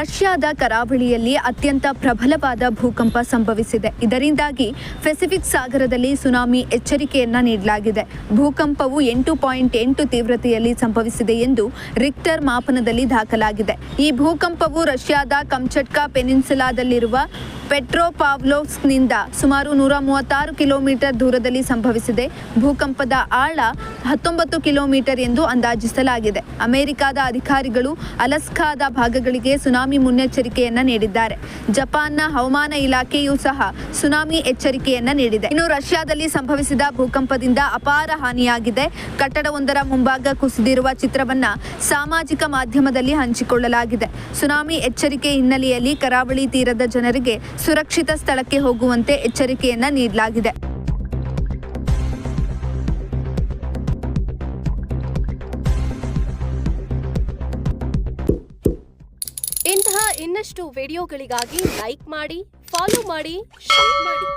ರಷ್ಯಾದ ಕರಾವಳಿಯಲ್ಲಿ ಅತ್ಯಂತ ಪ್ರಬಲವಾದ ಭೂಕಂಪ ಸಂಭವಿಸಿದೆ. ಇದರಿಂದಾಗಿ ಪೆಸಿಫಿಕ್ ಸಾಗರದಲ್ಲಿ ಸುನಾಮಿ ಎಚ್ಚರಿಕೆಯನ್ನ ನೀಡಲಾಗಿದೆ. ಭೂಕಂಪವು ಎಂಟು ಪಾಯಿಂಟ್ ಎಂಟು ತೀವ್ರತೆಯಲ್ಲಿ ಸಂಭವಿಸಿದೆ ಎಂದು ರಿಕ್ಟರ್ ಮಾಪನದಲ್ಲಿ ದಾಖಲಾಗಿದೆ. ಈ ಭೂಕಂಪವು ರಷ್ಯಾದ ಕಂಚಟ್ಕಾ ಪೆನಿನ್ಸುಲಾದಲ್ಲಿರುವ ಪೆಟ್ರೋಪಾವ್ಲೋವ್ಸ್ಕ್ನಿಂದ ಸುಮಾರು ನೂರ ಮೂವತ್ತಾರು ಕಿಲೋಮೀಟರ್ ದೂರದಲ್ಲಿ ಸಂಭವಿಸಿದೆ. ಭೂಕಂಪದ ಆಳ ಹತ್ತೊಂಬತ್ತು ಕಿಲೋಮೀಟರ್ ಎಂದು ಅಂದಾಜಿಸಲಾಗಿದೆ. ಅಮೆರಿಕದ ಅಧಿಕಾರಿಗಳು ಅಲಸ್ಕಾದ ಭಾಗಗಳಿಗೆ ಸುನಾಮಿ ಮುನ್ನೆಚ್ಚರಿಕೆಯನ್ನ ನೀಡಿದ್ದಾರೆ. ಜಪಾನ್ನ ಹವಾಮಾನ ಇಲಾಖೆಯೂ ಸಹ ಸುನಾಮಿ ಎಚ್ಚರಿಕೆಯನ್ನ ನೀಡಿದೆ. ಇನ್ನು ರಷ್ಯಾದಲ್ಲಿ ಸಂಭವಿಸಿದ ಭೂಕಂಪದಿಂದ ಅಪಾರ ಹಾನಿಯಾಗಿದೆ. ಕಟ್ಟಡವೊಂದರ ಮುಂಭಾಗ ಕುಸಿದಿರುವ ಚಿತ್ರವನ್ನ ಸಾಮಾಜಿಕ ಮಾಧ್ಯಮದಲ್ಲಿ ಹಂಚಿಕೊಳ್ಳಲಾಗಿದೆ. ಸುನಾಮಿ ಎಚ್ಚರಿಕೆ ಹಿನ್ನೆಲೆಯಲ್ಲಿ ಕರಾವಳಿ ತೀರದ ಜನರಿಗೆ ಸುರಕ್ಷಿತ ಸ್ಥಳಕ್ಕೆ ಹೋಗುವಂತೆ ಎಚ್ಚರಿಕೆಯನ್ನ ನೀಡಲಾಗಿದೆ. ಇಂತಹ ಇನ್ನಷ್ಟು ವಿಡಿಯೋಗಳಿಗಾಗಿ ಲೈಕ್ ಮಾಡಿ ಫಾಲೋ ಮಾಡಿ ಶೇರ್ ಮಾಡಿ.